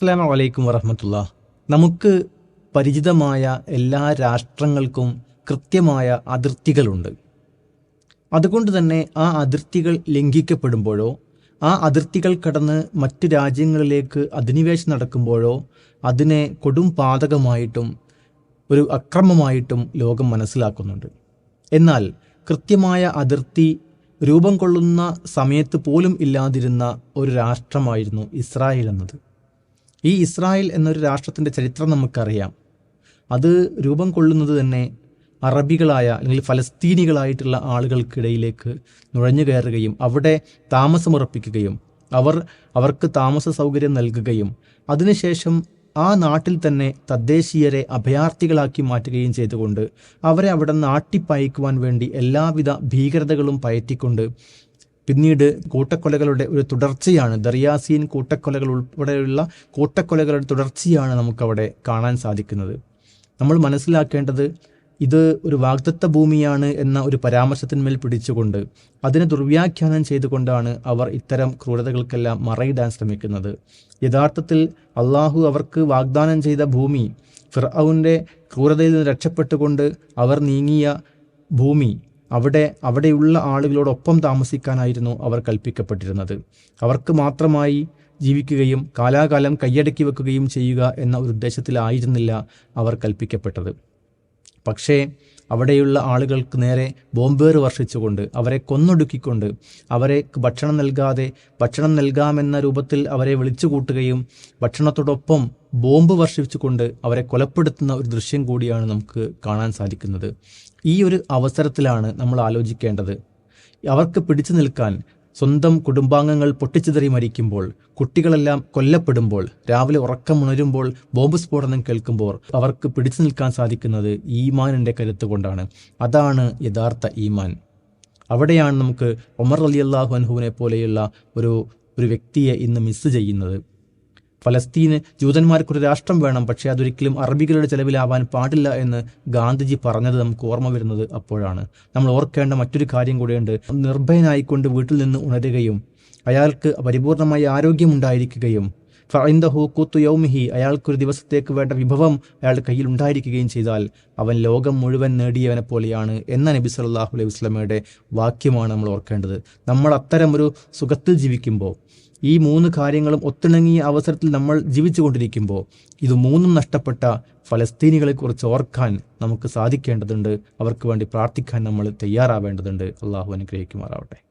അസ്സാം വലൈക്കും വറഹമത്തുള്ള. നമുക്ക് പരിചിതമായ എല്ലാ രാഷ്ട്രങ്ങൾക്കും കൃത്യമായ അതിർത്തികളുണ്ട്. അതുകൊണ്ട് തന്നെ ആ അതിർത്തികൾ ലംഘിക്കപ്പെടുമ്പോഴോ ആ അതിർത്തികൾ കടന്ന് മറ്റ് രാജ്യങ്ങളിലേക്ക് അധിനിവേശം നടക്കുമ്പോഴോ അതിനെ കൊടും പാതകമായിട്ടും ഒരു അക്രമമായിട്ടും ലോകം മനസ്സിലാക്കുന്നുണ്ട്. എന്നാൽ കൃത്യമായ അതിർത്തി രൂപം കൊള്ളുന്ന സമയത്ത് പോലും ഇല്ലാതിരുന്ന ഒരു രാഷ്ട്രമായിരുന്നു ഇസ്രായേൽ എന്നത്. ഈ ഇസ്രായേൽ എന്നൊരു രാഷ്ട്രത്തിന്റെ ചരിത്രം നമുക്കറിയാം. അത് രൂപം കൊള്ളുന്നത് തന്നെ അറബികളായ അല്ലെങ്കിൽ ഫലസ്തീനികളായിട്ടുള്ള ആളുകൾക്കിടയിലേക്ക് നുഴഞ്ഞു കയറുകയും അവിടെ താമസമുറപ്പിക്കുകയും അവർ അവർക്ക് താമസ സൗകര്യം നൽകുകയും അതിനുശേഷം ആ നാട്ടിൽ തന്നെ തദ്ദേശീയരെ അഭയാർത്ഥികളാക്കി മാറ്റുകയും ചെയ്തുകൊണ്ട് അവരെ അവിടെ നാട്ടിപ്പയക്കുവാൻ വേണ്ടി എല്ലാവിധ ഭീകരതകളും പയറ്റിക്കൊണ്ട് പിന്നീട് കൂട്ടക്കൊലകളുടെ ഒരു തുടർച്ചയാണ്. ദറിയാസീൻ കൂട്ടക്കൊലകൾ ഉൾപ്പെടെയുള്ള കൂട്ടക്കൊലകളുടെ തുടർച്ചയാണ് നമുക്കവിടെ കാണാൻ സാധിക്കുന്നത്. നമ്മൾ മനസ്സിലാക്കേണ്ടത് ഇത് ഒരു വാഗ്ദത്ത ഭൂമിയാണ് എന്ന ഒരു പരാമർശത്തിന്മേൽ പിടിച്ചുകൊണ്ട് അതിനെ ദുർവ്യാഖ്യാനം ചെയ്തുകൊണ്ടാണ് അവർ ഇത്തരം ക്രൂരതകൾക്കെല്ലാം മറയിടാൻ ശ്രമിക്കുന്നത്. യഥാർത്ഥത്തിൽ അള്ളാഹു അവർക്ക് വാഗ്ദാനം ചെയ്ത ഭൂമി ഫിർഔന്റെ ക്രൂരതയിൽ നിന്ന് രക്ഷപ്പെട്ടുകൊണ്ട് അവർ നീങ്ങിയ ഭൂമി അവിടെ അവിടെയുള്ള ആളുകളോടൊപ്പം താമസിക്കാനായിരുന്നു അവർ കൽപ്പിക്കപ്പെട്ടിരുന്നത്. അവർക്ക് മാത്രമായി ജീവിക്കുകയും കാലാകാലം കൈയടക്കി വെക്കുകയും ചെയ്യുക എന്ന ഒരു ഉദ്ദേശത്തിലായിരുന്നില്ല അവർ കൽപ്പിക്കപ്പെട്ടത്. പക്ഷേ അവിടെയുള്ള ആളുകൾക്ക് നേരെ ബോംബേർ വർഷിച്ചുകൊണ്ട് അവരെ കൊന്നൊടുക്കിക്കൊണ്ട് അവരെ ഭക്ഷണം നൽകാതെ ഭക്ഷണം നൽകാമെന്ന രൂപത്തിൽ അവരെ വിളിച്ചു കൂട്ടുകയും ഭക്ഷണത്തോടൊപ്പം ബോംബ് വർഷിച്ചുകൊണ്ട് അവരെ കൊലപ്പെടുത്തുന്ന ഒരു ദൃശ്യം കൂടിയാണ് നമുക്ക് കാണാൻ സാധിക്കുന്നത്. ഈ ഒരു അവസരത്തിലാണ് നമ്മൾ ആലോചിക്കേണ്ടത്. അവർക്ക് പിടിച്ചു നിൽക്കാൻ സ്വന്തം കുടുംബാംഗങ്ങൾ പൊട്ടിച്ചിതറി മരിക്കുമ്പോൾ കുട്ടികളെല്ലാം കൊല്ലപ്പെടുമ്പോൾ രാവിലെ ഉറക്കമുണരുമ്പോൾ ബോംബ് സ്ഫോടനം കേൾക്കുമ്പോൾ അവർക്ക് പിടിച്ചു നിൽക്കാൻ സാധിക്കുന്നത് ഈമാനിന്റെ കരുത്ത് കൊണ്ടാണ്. അതാണ് യഥാർത്ഥ ഈമാൻ. അവിടെയാണ് നമുക്ക് ഒമർ അലി അള്ളാഹു അൻഹുവിനെ പോലെയുള്ള ഒരു ഒരു വ്യക്തിയെ ഇന്ന് മിസ് ചെയ്യുന്നത്. ഫലസ്തീന് ജൂതന്മാർക്കൊരു രാഷ്ട്രം വേണം പക്ഷേ അതൊരിക്കലും അറബികളുടെ ചെലവിലാവാൻ പാടില്ല എന്ന് ഗാന്ധിജി പറഞ്ഞത് നമുക്ക് ഓർമ്മ വരുന്നത് അപ്പോഴാണ്. നമ്മൾ ഓർക്കേണ്ട മറ്റൊരു കാര്യം കൂടെയുണ്ട്. നിർഭയനായിക്കൊണ്ട് വീട്ടിൽ നിന്ന് ഉണരുകയും അയാൾക്ക് പരിപൂർണമായ ആരോഗ്യമുണ്ടായിരിക്കുകയും ഫൈന്ദഹു കൂത്തു യൗമിഹി അയാൾക്കൊരു ദിവസത്തേക്ക് വേണ്ട വിഭവം അയാളുടെ കയ്യിൽ ഉണ്ടായിരിക്കുകയും ചെയ്താൽ അവൻ ലോകം മുഴുവൻ നേടിയവനെ പോലെയാണ് എന്ന നബി സല്ലാഹു അലൈഹി വസ്ലമയുടെ വാക്യമാണ് നമ്മൾ ഓർക്കേണ്ടത്. നമ്മൾ അത്തരം ഒരു സുഖത്തിൽ ജീവിക്കുമ്പോൾ ഈ മൂന്ന് കാര്യങ്ങളും ഒത്തിണങ്ങിയ അവസരത്തിൽ നമ്മൾ ജീവിച്ചുകൊണ്ടിരിക്കുമ്പോൾ ഇത് മൂന്നും നഷ്ടപ്പെട്ട ഫലസ്തീനികളെക്കുറിച്ച് ഓർക്കാൻ നമുക്ക് സാധിക്കേണ്ടതുണ്ട്. അവർക്ക് വേണ്ടി പ്രാർത്ഥിക്കാൻ നമ്മൾ തയ്യാറാവേണ്ടതുണ്ട്. അള്ളാഹു അനുഗ്രഹിക്കുമാറാവട്ടെ.